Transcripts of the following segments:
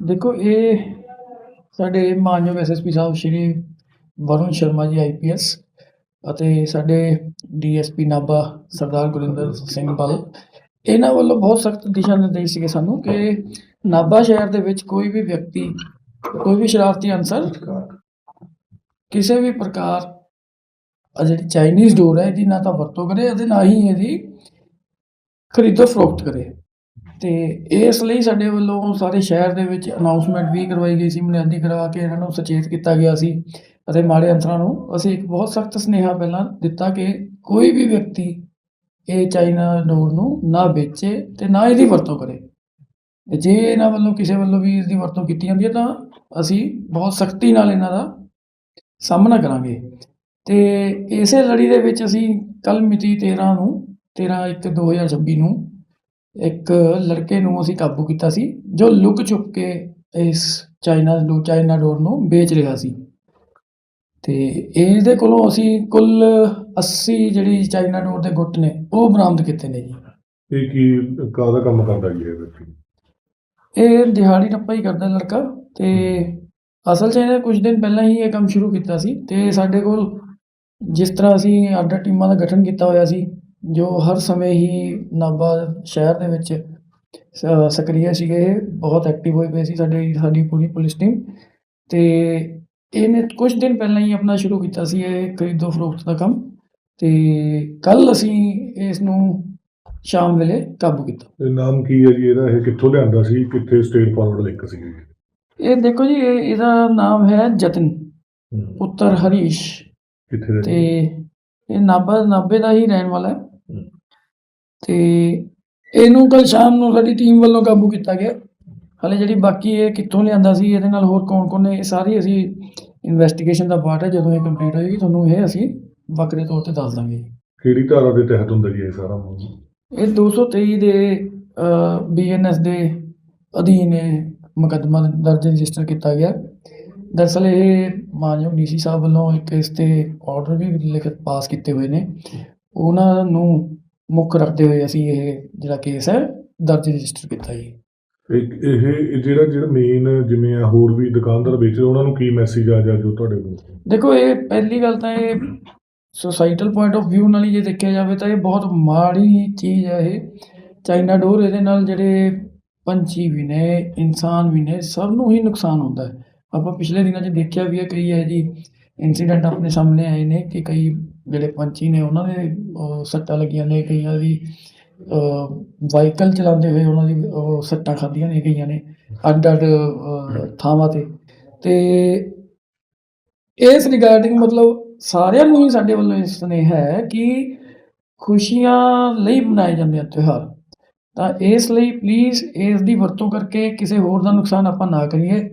ਦੇਖੋ, ਇਹ ਸਾਡੇ ਮਾਨਯੋਗ ਐਸਐਸਪੀ ਸਾਹਿਬ ਸ਼੍ਰੀ ਵਰੁਣ ਸ਼ਰਮਾ ਜੀ ਆਈਪੀਐਸ ਅਤੇ ਸਾਡੇ ਡੀਐਸਪੀ ਨਾਭਾ ਸਰਦਾਰ ਗੁਰਿੰਦਰ ਸਿੰਘ ਬਲ ਇਹਨਾਂ ਵੱਲੋਂ ਬਹੁਤ ਸਖਤ ਦਿਸ਼ਾ ਨਿਰਦੇਸ਼ ਸੀਗੇ ਸਾਨੂੰ ਕਿ ਨਾਭਾ ਸ਼ਹਿਰ ਦੇ ਵਿੱਚ ਕੋਈ ਵੀ ਵਿਅਕਤੀ, ਕੋਈ ਵੀ ਸ਼ਰਾਰਤੀ ਅਨਸਰ ਕਿਸੇ ਵੀ ਪ੍ਰਕਾਰ ਆ ਜਿਹੜੀ ਚਾਈਨੀਜ਼ ਡੋਰ ਹੈ, ਇਹਦੀ ਨਾ ਤਾਂ ਵਰਤੋਂ ਕਰੇ ਅਤੇ ਨਾ ਹੀ ਇਹਦੀ ਖਰੀਦੋ ਫਰੋਖਤ ਕਰੇ। ਤੇ ਇਸ ਲਈ ਸਾਡੇ ਵੱਲੋਂ ਸਾਰੇ ਸ਼ਹਿਰ ਦੇ ਵਿੱਚ ਅਨਾਉਂਸਮੈਂਟ ਵੀ ਕਰਵਾਈ ਗਈ ਸੀ ਬੁਨਿਆਦੀ ਕਰਵਾ ਕੇ ਇਹਨਾਂ ਨੂੰ ਸੁਚੇਤ ਕੀਤਾ ਗਿਆ ਸੀ ਅਤੇ ਮਾੜੇ ਅੰਸਰਾਂ ਨੂੰ ਅਸੀਂ ਇੱਕ ਬਹੁਤ ਸਖਤ ਸੁਨੇਹਾ ਪਹਿਲਾਂ ਦਿੱਤਾ ਕਿ ਕੋਈ ਵੀ ਵਿਅਕਤੀ ਇਹ ਚਾਈਨਾ ਡੋਰ ਨੂੰ ਨਾ ਵੇਚੇ ਤੇ ਨਾ ਇਹਦੀ ਵਰਤੋਂ ਕਰੇ। ਤੇ ਜੇ ਇਹਨਾਂ ਵੱਲੋਂ ਕਿਸੇ ਵੱਲੋਂ ਵੀ ਇਸ ਦੀ ਵਰਤੋਂ ਕੀਤੀ ਜਾਂਦੀ ਹੈ ਤਾਂ ਅਸੀਂ ਬਹੁਤ ਸਖਤੀ ਨਾਲ ਇਹਨਾਂ ਦਾ ਸਾਹਮਣਾ ਕਰਾਂਗੇ। ਤੇ ਇਸੇ ਲੜੀ ਦੇ ਵਿੱਚ ਅਸੀਂ ਕੱਲ ਮਿਤੀ 13 ਨੂੰ 13 1 2026 ਨੂੰ ਇੱਕ ਲੜਕੇ ਨੂੰ ਅਸੀਂ ਕਾਬੂ ਕੀਤਾ ਸੀ, ਜੋ ਲੁਕ ਛੁਪ ਕੇ ਇਸ ਚਾਈਨਾ ਡੋ, ਚਾਈਨਾ ਡੋਰ ਨੂੰ ਵੇਚ ਰਿਹਾ ਸੀ। ਤੇ ਇਹਦੇ ਕੋਲੋਂ ਅਸੀਂ ਕੁੱਲ 80 ਜਿਹੜੀ ਚਾਈਨਾ ਡੋਰ ਦੇ ਗੁੱਟ ਨੇ ਉਹ ਬਰਾਮਦ ਕੀਤੇ ਨੇ ਜੀ। ਇਹ ਕੀ ਕਾਹਦਾ ਕੰਮ ਕਰਦਾ ਜੀ ਇਹ ਵਿਅਕਤੀ? ਇਹ ਦਿਹਾੜੀ ਟੱਪਾ ਹੀ ਕਰਦਾ ਲੜਕਾ ਤੇ ਅਸਲ 'ਚ ਇਹਨੇ ਕੁਝ ਦਿਨ ਪਹਿਲਾਂ ਹੀ ਇਹ ਕੰਮ ਸ਼ੁਰੂ ਕੀਤਾ ਸੀ ਤੇ ਸਾਡੇ ਕੋਲ ਜਿਸ ਤਰ੍ਹਾਂ ਅਸੀਂ ਆਰਡਰ ਟੀਮਾਂ ਦਾ ਗਠਨ ਕੀਤਾ ਹੋਇਆ ਸੀ ਜੋ ਹਰ ਸਮੇਂ ਹੀ ਨਾਭਾ ਸ਼ਹਿਰ ਦੇ ਵਿੱਚ ਸਕਰੀਏ ਸੀਗੇ ਇਹ ਬਹੁਤ ਐਕਟਿਵ ਹੋਏ ਪਏ ਸੀ ਸਾਡੇ ਸਾਡੀ ਪੂਰੀ ਪੁਲਿਸ ਟੀਮ ਤੇ ਇਹਨੇ ਕੁਝ ਦਿਨ ਪਹਿਲਾਂ ਹੀ ਆਪਣਾ ਸ਼ੁਰੂ ਕੀਤਾ ਸੀ ਇਹ ਖਰੀਦੋ ਫਰੋਖਤ ਦਾ ਕੰਮ। ਤੇ ਕੱਲ ਅਸੀਂ ਇਸ ਨੂੰ ਸ਼ਾਮ ਵੇਲੇ ਕਾਬੂ ਕੀਤਾ। ਇਹ ਨਾਮ ਕੀ ਹੈ ਜੀ ਇਹਦਾ? ਇਹ ਕਿੱਥੋਂ ਲਿਆਂਦਾ ਸੀ? ਕਿੱਥੇ ਸਟੇਟ ਫਾਰਵਰਡ ਲਿੰਕ ਸੀ? ਇਹ ਦੇਖੋ ਜੀ ਇਹ ਇਹਦਾ ਨਾਮ ਹੈ ਜਤਨ ਪੁੱਤਰ ਹਰੀਸ਼। ਕਿੱਥੇ ਤੇ ਦਾ ਇਹ ਨਾਭਾ ਨਾਭੇ ਦਾ ਹੀ ਰਹਿਣ ਵਾਲਾ ਹੈ। ਤੇ ਇਹਨੂੰ ਕੱਲ ਸ਼ਾਮ ਨੂੰ ਸਾਡੀ ਟੀਮ ਵੱਲੋਂ ਕਾਬੂ ਕੀਤਾ ਗਿਆ। ਹਲੇ ਜਿਹੜੀ ਬਾਕੀ ਇਹ ਕਿੱਥੋਂ ਲਿਆਂਦਾ ਸੀ ਇਹਦੇ ਨਾਲ ਹੋਰ ਕੌਣ ਕੌਣ ਨੇ ਇਹ ਸਾਰੀ ਅਸੀਂ ਇਨਵੈਸਟੀਗੇਸ਼ਨ ਦਾ ਪਾਰਟ ਹੈ। ਜਦੋਂ ਇਹ ਕੰਪਲੀਟ ਹੋਏਗੀ ਤੁਹਾਨੂੰ ਇਹ ਅਸੀਂ ਵੱਖਰੇ ਤੌਰ ਤੇ ਦੱਸ ਦਾਂਗੇ। ਕਿਹੜੀ ਧਾਰਾ ਦੇ ਤਹਿਤ ਹੁੰਦਾ ਜੀ ਇਹ ਸਾਰਾ ਇਹ 223 ਦੇ ਬੀਐਨਐਸ ਦੇ ਅਧੀਨ ਇਹ ਮੁਕੱਦਮਾ ਦਰਜ ਰਜਿਸਟਰ ਕੀਤਾ ਗਿਆ। ਦਰਅਸਲ ਇਹ ਮਾਨਯੋਗ ਡੀਸੀ ਸਾਹਿਬ ਵੱਲੋਂ ਇੱਕ ਇਸ ਤੇ ਆਰਡਰ ਵੀ ਲਿਖਤ ਪਾਸ ਕੀਤੇ ਹੋਏ ਨੇ। ਉਹਨਾਂ ਨੂੰ ਮੁੱਖ ਰੱਖਦੇ ਹੋਏ ਅਸੀਂ ਇਹ ਜਿਹੜਾ ਕੇਸ ਹੈ ਦਰਜ ਰਜਿਸਟਰ ਕੀਤਾ ਜੀ। ਇੱਕ ਇਹ ਇਹ ਜਿਹੜਾ ਜਿਹੜਾ ਮੇਨ ਜਿਵੇਂ ਆ ਹੋਰ ਵੀ ਦੁਕਾਨਦਾਰ ਵੇਚਦੇ ਉਹਨਾਂ ਨੂੰ ਕੀ ਮੈਸੇਜ ਆ ਜਾ ਜੋ ਤੁਹਾਡੇ ਕੋਲ? ਦੇਖੋ ਇਹ ਪਹਿਲੀ ਗੱਲ ਤਾਂ ਇਹ ਸੋਸਾਈਟਲ ਪੁਆਇੰਟ ਆਫ View ਨਾਲ ਹੀ ਜੇ ਦੇਖਿਆ ਜਾਵੇ ਤਾਂ ਇਹ ਬਹੁਤ ਮਾੜੀ ਚੀਜ਼ ਹੈ ਇਹ। ਚਾਈਨਾ ਡੋਰ ਇਹਦੇ ਨਾਲ ਜਿਹੜੇ ਪੰਛੀ ਵੀ ਨੇ, ਇਨਸਾਨ ਵੀ ਨੇ, ਸਭ ਨੂੰ ਹੀ ਨੁਕਸਾਨ ਹੁੰਦਾ ਹੈ। ਆਪਾਂ ਪਿਛਲੇ ਦਿਨਾਂ 'ਚ ਦੇਖਿਆ ਵੀ ਹੈ, ਕਈ ਇਹ ਜੀ ਇਨਸੀਡੈਂਟ ਆਪਣੇ ਸਾਹਮਣੇ ਆਏ ਨੇ ਕਿ ਕਈ ਜਿਹੜੇ ਪੰਛੀ ਨੇ ਉਹਨਾਂ ਦੇ ਸੱਟਾਂ ਲੱਗੀਆਂ ਨੇ, ਕਈਆਂ ਦੀ ਵਾਹੀਕਲ ਚਲਾਉਂਦੇ ਹੋਏ ਉਹਨਾਂ ਦੀ ਸੱਟਾਂ ਖਾਧੀਆਂ ਨੇ, ਕਈਆਂ ਨੇ ਅੱਡ ਅੱਡ ਥਾਵਾਂ ਤੇ। ਤੇ ਇਸ ਰਿਗਾਰਡਿੰਗ ਮਤਲਬ ਸਾਰਿਆਂ ਨੂੰ ਹੀ ਸਾਡੇ ਵੱਲੋਂ ਇਹ ਸੁਨੇਹਾ ਹੈ ਕਿ ਖੁਸ਼ੀਆਂ ਲਈ ਮਨਾਏ ਜਾਂਦੇ ਆ ਤਿਉਹਾਰ। ਤਾਂ ਇਸ ਲਈ ਪਲੀਜ਼ ਇਸ ਦੀ ਵਰਤੋਂ ਕਰਕੇ ਕਿਸੇ ਹੋਰ ਦਾ ਨੁਕਸਾਨ ਆਪਾਂ ਨਾ ਕਰੀਏ।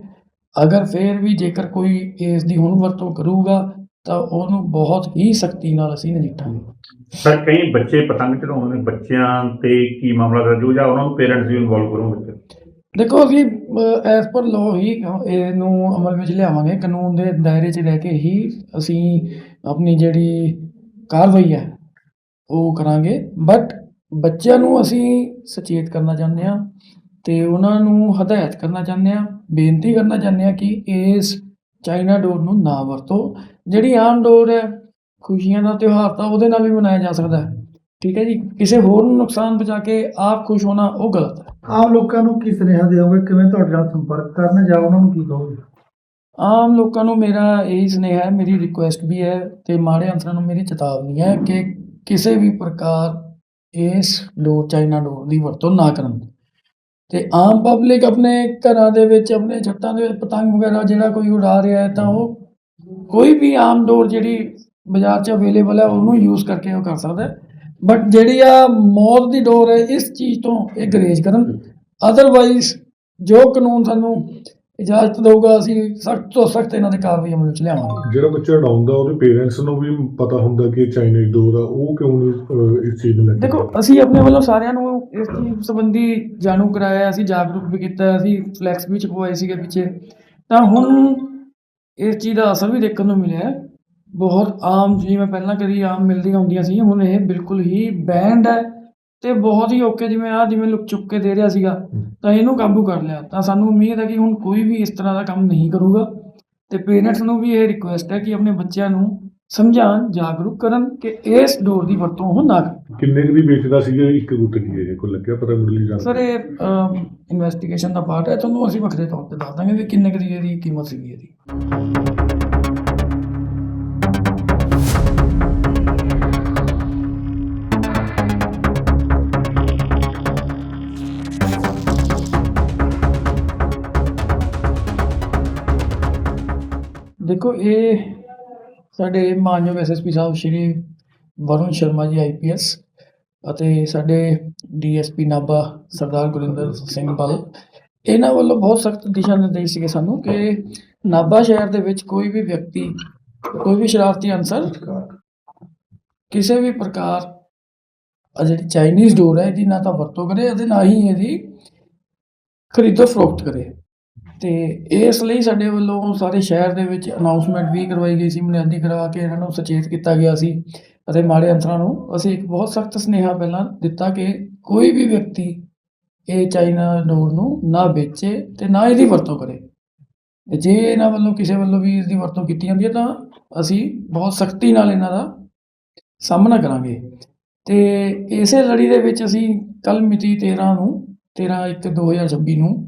ਅਗਰ ਫੇਰ ਵੀ ਜੇਕਰ ਕੋਈ ਇਸ ਦੀ ਹੁਣ ਵਰਤੋਂ ਕਰੂਗਾ, ਤਾਂ ਉਹਨੂੰ ਬਹੁਤ ਹੀ ਸਖਤੀ ਨਾਲ ਅਸੀਂ ਨਜਿੱਠਾਂਗੇ। ਸਰ ਕਈ ਬੱਚੇ ਪਤੰਗ ਚੜਾਉਂਦੇ ਨੇ ਬੱਚਿਆਂ ਤੇ ਕੀ ਮਾਮਲਾ ਦਰਜ ਜਾਂ ਉਹਨਾਂ ਨੂੰ ਪੇਰੈਂਟਸ ਵੀ ਇਨਵੋਲਵ ਕਰੋਗੇ। ਦੇਖੋ ਅਸੀਂ ਐਸ ਪਰ ਲਾਅ ਹੀ ਇਹਨੂੰ ਅਮਲ ਵਿੱਚ ਲਿਆਵਾਂਗੇ। ਕਾਨੂੰਨ ਦੇ ਦਾਇਰੇ 'ਚ ਰਹਿ ਕੇ ਹੀ ਅਸੀਂ ਆਪਣੀ ਜਿਹੜੀ ਕਾਰਵਾਈ ਹੈ, ਉਹ ਕਰਾਂਗੇ। ਬਟ ਬੱਚਿਆਂ ਨੂੰ ਅਸੀਂ ਸੁਚੇਤ ਕਰਨਾ ਚਾਹੁੰਦੇ ਹਾਂ ਤੇ ਉਹਨਾਂ ਨੂੰ ਹਦਾਇਤ ਕਰਨਾ ਚਾਹੁੰਦੇ ਹਾਂ, ਬੇਨਤੀ ਕਰਨਾ ਚਾਹੁੰਦੇ ਹਾਂ ਕਿ ਇਸ ਚਾਈਨਾ ਡੋਰ ਨੂੰ ਨਾ ਵਰਤੋ। ਜਿਹੜੀ ਆਮ ਡੋਰ ਹੈ, ਖੁਸ਼ੀਆਂ ਦਾ ਤਿਉਹਾਰ ਤਾਂ ਉਹਦੇ ਨਾਲ ਵੀ ਮਨਾਇਆ ਜਾ ਸਕਦਾ ਹੈ। ਠੀਕ ਹੈ ਜੀ? ਕਿਸੇ ਹੋਰ ਨੂੰ ਨੁਕਸਾਨ ਪਹੁੰਚਾ ਕੇ ਆਪ ਖੁਸ਼ ਹੋਣਾ ਉਹ ਗਲਤ ਹੈ। ਆਮ ਲੋਕਾਂ ਨੂੰ ਕੀ ਸੁਨੇਹਾ ਦਿਓਗੇ? ਕਿਵੇਂ ਤੁਹਾਡੇ ਨਾਲ ਸੰਪਰਕ ਕਰਨ ਜਾਂ ਉਹਨਾਂ ਨੂੰ ਕੀ ਕਹੋਗੇ? ਆਮ ਲੋਕਾਂ ਨੂੰ ਮੇਰਾ ਇਹੀ ਸੁਨੇਹਾ ਹੈ, ਮੇਰੀ ਰਿਕੁਐਸਟ ਵੀ ਹੈ ਤੇ ਮਾੜੇ ਅੰਸਰਾਂ ਨੂੰ ਮੇਰੀ ਚੇਤਾਵਨੀ ਹੈ ਕਿ ਕਿਸੇ ਵੀ ਪ੍ਰਕਾਰ ਇਸ ਡੋਰ ਚਾਈਨਾ ਡੋਰ ਦੀ ਵਰਤੋਂ ਨਾ ਕਰਨ। ਤੇ ਆਮ ਪਬਲਿਕ ਆਪਣੇ ਘਰਾਂ ਦੇ ਵਿੱਚ, ਆਪਣੇ ਛੱਤਾਂ ਦੇ ਵਿੱਚ ਪਤੰਗ ਵਗੈਰਾ ਜਿਹੜਾ ਕੋਈ ਉਡਾ ਰਿਹਾ ਹੈ ਤਾਂ ਉਹ ਕੋਈ ਵੀ ਆਮ ਡੋਰ ਜਿਹੜੀ ਬਾਜ਼ਾਰ 'ਚ ਅਵੇਲੇਬਲ ਹੈ, ਉਹਨੂੰ ਯੂਜ਼ ਕਰਕੇ ਉਹ ਕਰ ਸਕਦਾ ਹੈ। ਬਟ ਜਿਹੜੀ ਆ ਮੌਤ ਦੀ ਡੋਰ ਹੈ ਇਸ ਚੀਜ਼ ਤੋਂ ਇਹ ਗਰੇਜ ਕਰਨ। ਅਦਰਵਾਈਜ਼ ਜੋ ਕਾਨੂੰਨ ਸਾਨੂੰ ਇਜਾਜ਼ਤ ਦਊਗਾ ਅਸੀਂ ਸਖਤ ਤੋਂ ਸਖਤ ਇਹਨਾਂ ਦੇ ਕਾਰਵਾਈ ਅਮਲ ਵਿੱਚ ਲਿਆਵਾਂਗੇ। ਜਿਹੜਾ ਬੱਚਾ ਉਡਾਉਂਦਾ ਉਹਦੇ ਪੇਰੈਂਟਸ ਨੂੰ ਵੀ ਪਤਾ ਹੁੰਦਾ ਕਿ ਚਾਈਨੀਜ਼ ਡੋਰ ਆ ਉਹ ਕਿਉਂ ਨਹੀਂ ਇਸ ਚੀਜ਼ ਨੂੰ ਲੈ ਦੇਖੋ ਅਸੀਂ ਆਪਣੇ ਵੱਲੋਂ ਸਾਰਿਆਂ ਨੂੰ ਇਸ ਚੀਜ਼ ਸੰਬੰਧੀ ਜਾਣੂ ਕਰਾਇਆ ਅਸੀਂ ਜਾਗਰੂਕ ਵੀ ਕੀਤਾ ਅਸੀਂ ਫਲੈਕਸ ਵੀ ਚੁਕਵਾਏ ਸੀਗੇ ਪਿੱਛੇ। ਤਾਂ ਹੁਣ ਇਸ ਚੀਜ਼ ਦਾ ਅਸਰ ਵੀ ਦੇਖਣ ਨੂੰ ਮਿਲਿਆ। ਹੈ। ਬਹੁਤ ਆਮ ਜਿਵੇਂ ਪਹਿਲਾਂ ਕਦੀ ਆਮ ਮਿਲਦੀਆਂ ਹੁੰਦੀਆਂ ਸੀ ਹੁਣ ਇਹ ਬਿਲਕੁਲ ਹੀ ਬੈਂਡ ਹੈ ਤੇ ਬਹੁਤ ਹੀ ਓਕੇ ਜਿਵੇਂ ਆ ਜਿਵੇਂ ਲੁਕ ਚੁੱਕ ਕੇ ਦੇ ਰਿਹਾ ਸੀਗਾ ਤਾਂ ਇਹਨੂੰ ਕਾਬੂ ਕਰ ਲਿਆ। ਤਾਂ ਸਾਨੂੰ ਉਮੀਦ ਹੈ ਕਿ ਹੁਣ ਕੋਈ ਵੀ ਇਸ ਤਰ੍ਹਾਂ ਦਾ ਕੰਮ ਨਹੀਂ ਕਰੂਗਾ ਤੇ ਪੇਰੈਂਟਸ ਨੂੰ ਵੀ ਇਹ ਰਿਕੁਐਸਟ ਹੈ ਕਿ ਆਪਣੇ ਬੱਚਿਆਂ ਨੂੰ ਸਮਝਾਉਣ ਜਾਗਰੂਕ ਕਰਨ ਕਿ ਇਸ ਡੋਰ ਦੀ ਵਰਤੋਂ ਉਹ ਨਾ ਕਰਨ। ਕਿੰਨੇ ਕੁ ਦੀ ਵੇਚਦਾ ਸੀਗਾ? ਇੱਕ ਗੁੱਟ ਕੀ ਹੈ? ਕੋਈ ਲੱਗਿਆ ਪਤਾ ਮੁੱਢਲੀ ਜਾਣ ਸਰ ਇਹ ਇਨਵੈਸਟੀਗੇਸ਼ਨ ਦਾ ਪਾਰਟ ਹੈ ਤੁਹਾਨੂੰ ਅਸੀਂ ਵੱਖਰੇ ਤੌਰ ਤੇ ਦੱਸ ਦਾਂਗੇ ਵੀ ਕਿੰਨੇ ਕੁ ਦੀ ਇਹਦੀ ਕੀਮਤ ਸੀਗੀ ਇਹਦੀ। ਦੇਖੋ, ਇਹ ਸਾਡੇ ਮਾਨਯੋਗ ਐਸਐਸਪੀ ਸਾਹਿਬ ਸ਼੍ਰੀ ਵਰੁਣ ਸ਼ਰਮਾ ਜੀ ਆਈਪੀਐਸ ਅਤੇ ਸਾਡੇ ਡੀਐਸਪੀ ਨਾਭਾ ਸਰਦਾਰ ਗੁਰਿੰਦਰ ਸਿੰਘ ਬਲ। ਇਹਨਾਂ ਵੱਲੋਂ ਬਹੁਤ ਸਖਤ ਦਿਸ਼ਾ ਨਿਰਦੇਸ਼ ਸੀਗੇ ਸਾਨੂੰ ਕਿ ਨਾਭਾ ਸ਼ਹਿਰ ਦੇ ਵਿੱਚ ਕੋਈ ਵੀ ਵਿਅਕਤੀ, ਕੋਈ ਵੀ ਸ਼ਰਾਰਤੀ ਅਨਸਰ ਕਿਸੇ ਵੀ ਪ੍ਰਕਾਰ ਆ ਜਿਹੜੀ ਚਾਈਨੀਜ਼ ਡੋਰ ਹੈ, ਇਹਦੀ ਨਾ ਤਾਂ ਵਰਤੋਂ ਕਰੇ ਅਤੇ ਨਾ ਹੀ ਇਹਦੀ ਖਰੀਦੋ ਫਰੋਖਤ ਕਰੇ। ਤੇ ਇਸ ਲਈ ਸਾਡੇ ਵੱਲੋਂ ਸਾਰੇ ਸ਼ਹਿਰ ਦੇ ਵਿੱਚ ਅਨਾਉਂਸਮੈਂਟ ਵੀ ਕਰਵਾਈ ਗਈ ਸੀ ਬੁਨਿਆਦੀ ਕਰਵਾ ਕੇ ਇਹਨਾਂ ਨੂੰ ਸੁਚੇਤ ਕੀਤਾ ਗਿਆ ਸੀ ਅਤੇ ਮਾੜੇ ਅੰਸਰਾਂ ਨੂੰ ਅਸੀਂ ਇੱਕ ਬਹੁਤ ਸਖਤ ਸੁਨੇਹਾ ਪਹਿਲਾਂ ਦਿੱਤਾ ਕਿ ਕੋਈ ਵੀ ਵਿਅਕਤੀ ਇਹ ਚਾਈਨਾ ਡੋਰ ਨੂੰ ਨਾ ਵੇਚੇ ਤੇ ਨਾ ਇਹਦੀ ਵਰਤੋਂ ਕਰੇ। ਜੇ ਇਹਨਾਂ ਵੱਲੋਂ ਕਿਸੇ ਵੱਲੋਂ ਵੀ ਇਸ ਦੀ ਵਰਤੋਂ ਕੀਤੀ ਜਾਂਦੀ ਹੈ ਤਾਂ ਅਸੀਂ ਬਹੁਤ ਸਖਤੀ ਨਾਲ ਇਹਨਾਂ ਦਾ ਸਾਹਮਣਾ ਕਰਾਂਗੇ। ਤੇ ਇਸੇ ਲੜੀ ਦੇ ਵਿੱਚ ਅਸੀਂ ਕੱਲ ਮਿਤੀ 13 ਨੂੰ 13 1 2026 ਨੂੰ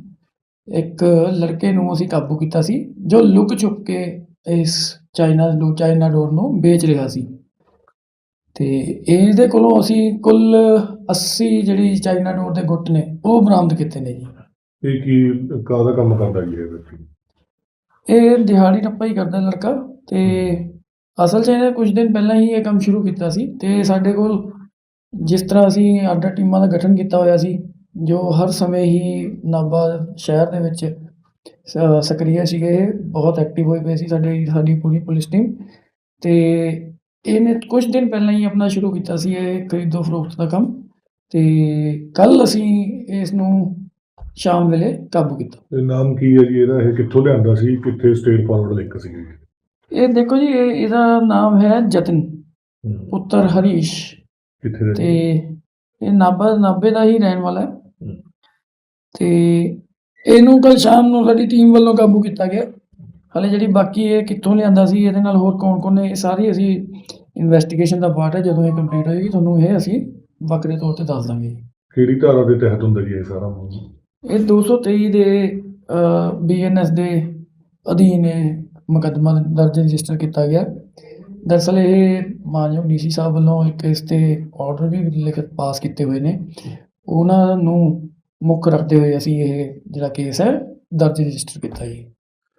ਇੱਕ ਲੜਕੇ ਨੂੰ ਅਸੀਂ ਕਾਬੂ ਕੀਤਾ ਸੀ ਜੋ ਲੁਕ ਛੁਪ ਕੇ ਇਸ ਚਾਈਨਾ ਡੋ ਚਾਈਨਾ ਡੋਰ ਨੂੰ ਵੇਚ ਰਿਹਾ ਸੀ। ਤੇ ਇਹਦੇ ਕੋਲੋਂ ਅਸੀਂ ਕੁੱਲ 80 ਜਿਹੜੀ ਚਾਈਨਾ ਡੋਰ ਦੇ ਗੁੱਟ ਨੇ ਉਹ ਬਰਾਮਦ ਕੀਤੇ ਨੇ ਜੀ। ਇਹ ਕੀ ਕਾਹਦਾ ਕੰਮ ਕਰਦਾ ਜੀ ਇਹ ਵਿਅਕਤੀ? ਇਹ ਦਿਹਾੜੀ ਟੱਪਾ ਹੀ ਕਰਦਾ ਲੜਕਾ ਤੇ ਅਸਲ 'ਚ ਇਹਨੇ ਕੁਝ ਦਿਨ ਪਹਿਲਾਂ ਹੀ ਇਹ ਕੰਮ ਸ਼ੁਰੂ ਕੀਤਾ ਸੀ ਤੇ ਸਾਡੇ ਕੋਲ ਜਿਸ ਤਰ੍ਹਾਂ ਅਸੀਂ ਅੱਡ ਟੀਮਾਂ ਦਾ ਗਠਨ ਕੀਤਾ ਹੋਇਆ ਸੀ ਜੋ ਹਰ ਸਮੇਂ ਹੀ ਨਾਭਾ ਸ਼ਹਿਰ ਦੇ ਵਿੱਚ ਸ- ਸੀਗੇ ਇਹ ਬਹੁਤ ਐਕਟਿਵ ਹੋਏ ਪਏ ਸੀ ਸਾਡੇ ਸਾਡੀ ਪੂਰੀ ਪੁਲਿਸ ਟੀਮ ਤੇ ਇਹਨੇ ਕੁਝ ਦਿਨ ਪਹਿਲਾਂ ਹੀ ਆਪਣਾ ਸ਼ੁਰੂ ਕੀਤਾ ਸੀ ਇਹ ਖਰੀਦੋ ਫਰੋਖਤ ਦਾ ਕੰਮ ਤੇ ਕੱਲ ਅਸੀਂ ਇਸ ਨੂੰ ਸ਼ਾਮ ਵੇਲੇ ਕਾਬੂ ਕੀਤਾ। ਇਹ ਨਾਮ ਕੀ ਹੈ ਜੀ ਇਹਦਾ? ਇਹ ਕਿੱਥੋਂ ਲਿਆਂਦਾ ਸੀ? ਕਿੱਥੇ ਸਟੇਟ ਫਾਰਵਰਡ ਲਿੰਕ ਸੀ? ਜੀ ਇਹ ਦੇਖੋ ਜੀ ਇਹ ਇਹਦਾ ਨਾਮ ਹੈ ਜਤਨ ਪੁੱਤਰ ਹਰੀਸ਼ ਕਿੱਥੇ ਦਾ ਤੇ ਇਹ ਨਾਭਾ ਨਾਭੇ ਦਾ ਹੀ ਰਹਿਣ ਵਾਲਾ ਹੈ। ਤੇ ਇਹਨੂੰ ਕੱਲ ਸ਼ਾਮ ਨੂੰ ਸਾਡੀ ਟੀਮ ਵੱਲੋਂ ਕਾਬੂ ਕੀਤਾ ਗਿਆ। ਹਲੇ ਜਿਹੜੀ ਬਾਕੀ ਇਹ ਕਿੱਥੋਂ ਲਿਆਂਦਾ ਸੀ ਇਹਦੇ ਨਾਲ ਹੋਰ ਕੌਣ ਕੌਣ ਨੇ ਇਹ ਸਾਰੀ ਅਸੀਂ ਇਨਵੈਸਟੀਗੇਸ਼ਨ ਦਾ ਪਾਰਟ ਹੈ ਜਦੋਂ ਇਹ ਕੰਪਲੀਟ ਹੋਏਗੀ ਤੁਹਾਨੂੰ ਇਹ ਅਸੀਂ ਵੱਖਰੇ ਤੌਰ ਤੇ ਦੱਸ ਦਾਂਗੇ। ਕਿਹੜੀ ਧਾਰਾ ਦੇ ਤਹਿਤ ਹੁੰਦਾ ਜੀ ਇਹ ਸਾਰਾ ਮਾਮਲਾ? ਇਹ 223 ਦੇ ਬੀਐਨਐਸ ਦੇ ਅਧੀਨ ਇਹ ਮੁਕੱਦਮਾ ਦਰਜ ਰਜਿਸਟਰ ਕੀਤਾ ਗਿਆ। ਦਰਅਸਲ ਇਹ ਮਾਨਯੋਗ ਡੀਸੀ ਸਾਹਿਬ ਵੱਲੋਂ ਇੱਕ ਇਸ ਤੇ ਆਰਡਰ ਵੀ ਲਿਖਤ ਪਾਸ ਕੀਤੇ ਹੋਏ ਨੇ। ਉਹਨਾਂ ਨੂੰ ਮੁੱਖ ਰੱਖਦੇ ਹੋਏ ਅਸੀਂ ਇਹ ਜਿਹੜਾ ਕੇਸ ਹੈ ਦਰਜ ਰਜਿਸਟਰ ਕੀਤਾ ਜੀ।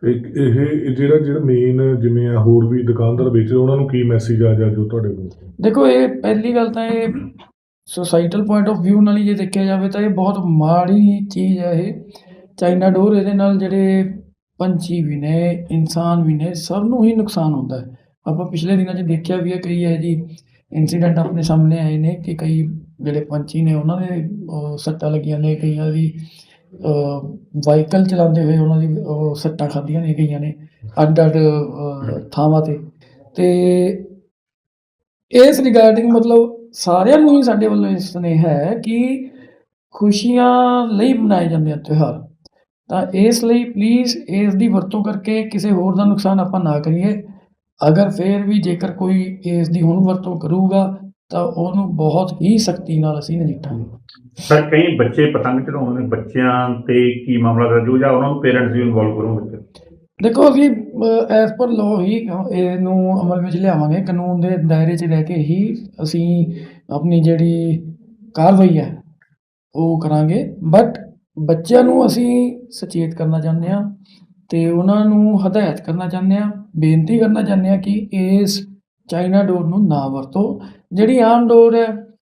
ਇਹ ਇਹ ਜਿਹੜਾ ਜਿਹੜਾ ਮੇਨ ਜਿਵੇਂ ਆ ਹੋਰ ਵੀ ਦੁਕਾਨਦਾਰ ਵੇਚਦੇ ਉਹਨਾਂ ਨੂੰ ਕੀ ਮੈਸੇਜ ਆ ਜਾ ਜੋ ਤੁਹਾਡੇ ਕੋਲ? ਦੇਖੋ ਇਹ ਪਹਿਲੀ ਗੱਲ ਤਾਂ ਇਹ ਸੋਸਾਈਟਲ ਪੁਆਇੰਟ ਆਫ View ਨਾਲ ਹੀ ਜੇ ਦੇਖਿਆ ਜਾਵੇ ਤਾਂ ਇਹ ਬਹੁਤ ਮਾੜੀ ਚੀਜ਼ ਹੈ ਇਹ। ਚਾਈਨਾ ਡੋਰ ਇਹਦੇ ਨਾਲ ਜਿਹੜੇ ਪੰਛੀ ਵੀ ਨੇ ਇਨਸਾਨ ਵੀ ਨੇ ਸਭ ਨੂੰ ਹੀ ਨੁਕਸਾਨ ਹੁੰਦਾ ਹੈ। ਆਪਾਂ ਪਿਛਲੇ ਦਿਨਾਂ 'ਚ ਦੇਖਿਆ ਵੀ ਹੈ ਕਈ ਇਹ ਜੀ ਇਨਸੀਡੈਂਟ ਆਪਣੇ ਸਾਹਮਣੇ ਆਏ ਨੇ ਕਿ ਕਈ ਜਿਹੜੇ ਪੰਛੀ ਨੇ ਉਹਨਾਂ ਦੇ ਸੱਟਾਂ ਲੱਗੀਆਂ ਨੇ ਕਈਆਂ ਦੀ ਵਾਹੀਕਲ ਚਲਾਉਂਦੇ ਹੋਏ ਉਹਨਾਂ ਦੀ ਸੱਟਾਂ ਖਾਧੀਆਂ ਨੇ ਕਈਆਂ ਨੇ ਅੱਡ ਅੱਡ ਥਾਵਾਂ ਤੇ। ਤੇ ਇਸ ਰਿਗਾਰਡਿੰਗ ਮਤਲਬ ਸਾਰਿਆਂ ਨੂੰ ਹੀ ਸਾਡੇ ਵੱਲੋਂ ਇਹ ਸੁਨੇਹਾ ਹੈ ਕਿ ਖੁਸ਼ੀਆਂ ਲਈ ਮਨਾਏ ਜਾਂਦੇ ਆ ਤਿਉਹਾਰ। ਤਾਂ ਇਸ ਲਈ ਪਲੀਜ਼ ਇਸ ਦੀ ਵਰਤੋਂ ਕਰਕੇ ਕਿਸੇ ਹੋਰ ਦਾ ਨੁਕਸਾਨ ਆਪਾਂ ਨਾ ਕਰੀਏ। ਅਗਰ ਫੇਰ ਵੀ ਜੇਕਰ ਕੋਈ ਇਸ ਦੀ ਹੁਣ ਵਰਤੋਂ ਕਰੂਗਾ ਤਾਂ ਉਹਨੂੰ ਬਹੁਤ ਹੀ ਸਖਤੀ ਨਾਲ ਅਸੀਂ ਨਜਿੱਠਾਂਗੇ। ਸਰ ਕਈ ਬੱਚੇ ਪਤੰਗ ਚੜਾਉਂਦੇ ਨੇ ਬੱਚਿਆਂ ਤੇ ਕੀ ਮਾਮਲਾ ਦਰਜ ਜਾਂ ਉਹਨਾਂ ਨੂੰ ਪੇਰੈਂਟਸ ਵੀ ਇਨਵੋਲਵ ਕਰੋ ਵਿੱਚ? ਦੇਖੋ ਅਸੀਂ ਐਸ ਪਰ ਲਾਅ ਹੀ ਇਹਨੂੰ ਅਮਲ ਵਿੱਚ ਲਿਆਵਾਂਗੇ। ਕਾਨੂੰਨ ਦੇ ਦਾਇਰੇ 'ਚ ਰਹਿ ਕੇ ਹੀ ਅਸੀਂ ਆਪਣੀ ਜਿਹੜੀ ਕਾਰਵਾਈ ਹੈ ਉਹ ਕਰਾਂਗੇ। ਬਟ ਬੱਚਿਆਂ ਨੂੰ ਅਸੀਂ ਸੁਚੇਤ ਕਰਨਾ ਚਾਹੁੰਦੇ ਹਾਂ ਤੇ ਉਹਨਾਂ ਨੂੰ ਹਦਾਇਤ ਕਰਨਾ ਚਾਹੁੰਦੇ ਹਾਂ ਬੇਨਤੀ ਕਰਨਾ ਚਾਹੁੰਦੇ ਹਾਂ ਕਿ ਇਸ ਚਾਈਨਾ ਡੋਰ ਨੂੰ ਨਾ ਵਰਤੋ। ਜਿਹੜੀ ਆਮ ਡੋਰ ਹੈ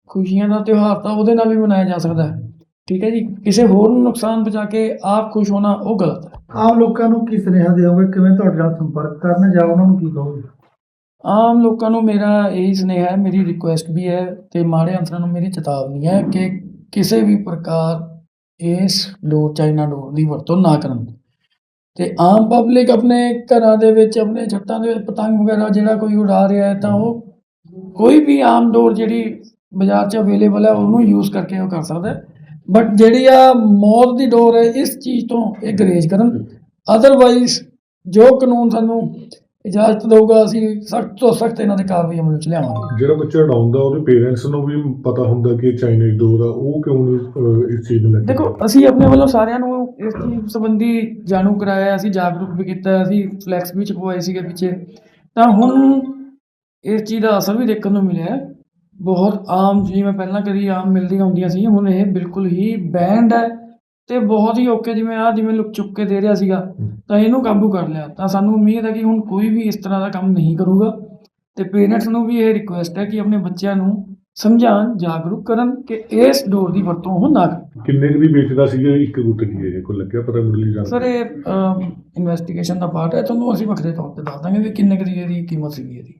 ਖੁਸ਼ੀਆਂ ਦਾ ਤਿਉਹਾਰ ਤਾਂ ਉਹਦੇ ਨਾਲ ਵੀ ਮਨਾਇਆ ਜਾ ਸਕਦਾ ਹੈ। ਠੀਕ ਹੈ ਜੀ? ਕਿਸੇ ਹੋਰ ਨੂੰ ਨੁਕਸਾਨ ਪਹੁੰਚਾ ਕੇ ਆਪ ਖੁਸ਼ ਹੋਣਾ ਉਹ ਗਲਤ ਹੈ। ਆਮ ਲੋਕਾਂ ਨੂੰ ਕੀ ਸੁਨੇਹਾ ਦਿਓਗੇ ਕਿਵੇਂ ਤੁਹਾਡੇ ਨਾਲ ਸੰਪਰਕ ਕਰਨ ਜਾਂ ਉਹਨਾਂ ਨੂੰ ਕੀ ਕਹੋਗੇ? ਆਮ ਲੋਕਾਂ ਨੂੰ ਮੇਰਾ ਇਹੀ ਸੁਨੇਹਾ ਹੈ ਮੇਰੀ ਰਿਕੁਐਸਟ ਵੀ ਹੈ ਤੇ ਮਾੜੇ ਅਨਸਰਾਂ ਨੂੰ ਮੇਰੀ ਚੇਤਾਵਨੀ ਹੈ ਕਿ ਕਿਸੇ ਵੀ ਪ੍ਰਕਾਰ ਇਸ ਡੋਰ ਚਾਈਨਾ ਡੋਰ ਦੀ ਵਰਤੋਂ ਨਾ ਕਰਨ। ਤੇ ਆਮ ਪਬਲਿਕ ਆਪਣੇ ਘਰਾਂ ਦੇ ਵਿੱਚ ਆਪਣੇ ਛੱਤਾਂ ਦੇ ਵਿੱਚ ਪਤੰਗ ਵਗੈਰਾ ਜਿਹੜਾ ਕੋਈ ਉਡਾ ਰਿਹਾ ਹੈ ਤਾਂ ਉਹ ਕੋਈ ਵੀ ਆਮ ਡੋਰ ਜਿਹੜੀ ਬਾਜ਼ਾਰ 'ਚ ਅਵੇਲੇਬਲ ਹੈ ਉਹਨੂੰ ਯੂਜ਼ ਕਰਕੇ ਉਹ ਕਰ ਸਕਦਾ ਹੈ। ਬਟ ਜਿਹੜੀ ਆ ਮੌਤ ਦੀ ਡੋਰ ਹੈ ਇਸ ਚੀਜ਼ ਤੋਂ ਇਹ ਗਰੇਜ ਕਰਨ। ਅਦਰਵਾਈਜ਼ ਜੋ ਕਾਨੂੰਨ ਸਾਨੂੰ ਇਜਾਜ਼ਤ ਦਊਗਾ ਅਸੀਂ ਸਖਤ ਤੋਂ ਸਖਤ ਇਹਨਾਂ ਦੇ ਕਾਰਵਾਈ ਅਮਲ ਵਿੱਚ ਲਿਆਵਾਂਗੇ। ਜਿਹੜਾ ਬੱਚਾ ਉਡਾਉਂਦਾ ਉਹਦੇ ਪੇਰੈਂਟਸ ਨੂੰ ਵੀ ਪਤਾ ਹੁੰਦਾ ਕਿ ਚਾਈਨੀਜ਼ ਡੋਰ ਆ ਉਹ ਕਿਉਂ ਇਸ ਚੀਜ਼ ਨੂੰ ਲੈ ਦੇਖੋ ਅਸੀਂ ਆਪਣੇ ਵੱਲੋਂ ਸਾਰਿਆਂ ਨੂੰ ਇਸ ਚੀਜ਼ ਸੰਬੰਧੀ ਜਾਣੂ ਕਰਾਇਆ, ਅਸੀਂ ਜਾਗਰੂਕ ਵੀ ਕੀਤਾ, ਅਸੀਂ ਫਲੈਕਸ ਵੀ ਚੁਕਵਾਏ ਸੀਗੇ ਪਿੱਛੇ। ਤਾਂ ਹੁਣ ਇਸ ਚੀਜ਼ ਦਾ ਅਸਰ ਵੀ ਦੇਖਣ ਨੂੰ ਮਿਲਿਆ ਬਹੁਤ ਆਮ, ਜਿਵੇਂ ਪਹਿਲਾਂ ਕਦੀ ਆਮ ਮਿਲਦੀਆਂ ਹੁੰਦੀਆਂ ਸੀ, ਹੁਣ ਇਹ ਬਿਲਕੁਲ ਹੀ ਬੈਂਡ ਹੈ ਤੇ ਬਹੁਤ ਹੀ ਓਕੇ ਜਿਵੇਂ ਆ ਜਿਵੇਂ ਲੁਕ ਚੁੱਕ ਕੇ ਦੇ ਰਿਹਾ ਸੀਗਾ, ਤਾਂ ਇਹਨੂੰ ਕਾਬੂ ਕਰ ਲਿਆ। ਤਾਂ ਸਾਨੂੰ ਉਮੀਦ ਹੈ ਕਿ ਹੁਣ ਕੋਈ ਵੀ ਇਸ ਤਰ੍ਹਾਂ ਦਾ ਕੰਮ ਨਹੀਂ ਕਰੂਗਾ ਤੇ ਪੇਰੈਂਟਸ ਨੂੰ ਵੀ ਇਹ ਰਿਕੁਐਸਟ ਹੈ ਕਿ ਆਪਣੇ ਬੱਚਿਆਂ ਨੂੰ ਸਮਝਾਉਣ ਜਾਗਰੂਕ ਕਰਨ ਕਿ ਇਸ ਡੋਰ ਦੀ ਵਰਤੋਂ ਉਹ ਨਾ ਕਰਨ ਕਿੰਨੇ ਕੁ ਦੀ ਵੇਚਦਾ ਸੀਗਾ ਇੱਕ ਗੁੱਟ ਦੀ ਇਹ ਕੋਈ ਲੱਗਿਆ ਪਤਾ ਮੁੱਢਲੀ ਜਾਣ ਸਰ ਇਹ ਇਨਵੈਸਟੀਗੇਸ਼ਨ ਦਾ ਪਾਰਟ ਹੈ ਤੁਹਾਨੂੰ ਅਸੀਂ ਵੱਖਰੇ ਤੌਰ ਤੇ ਦੱਸ ਦਾਂਗੇ ਵੀ ਕਿੰਨੇ ਕੁ ਦੀ ਇਹਦੀ ਕੀਮਤ ਸੀਗੀ ਇਹਦੀ।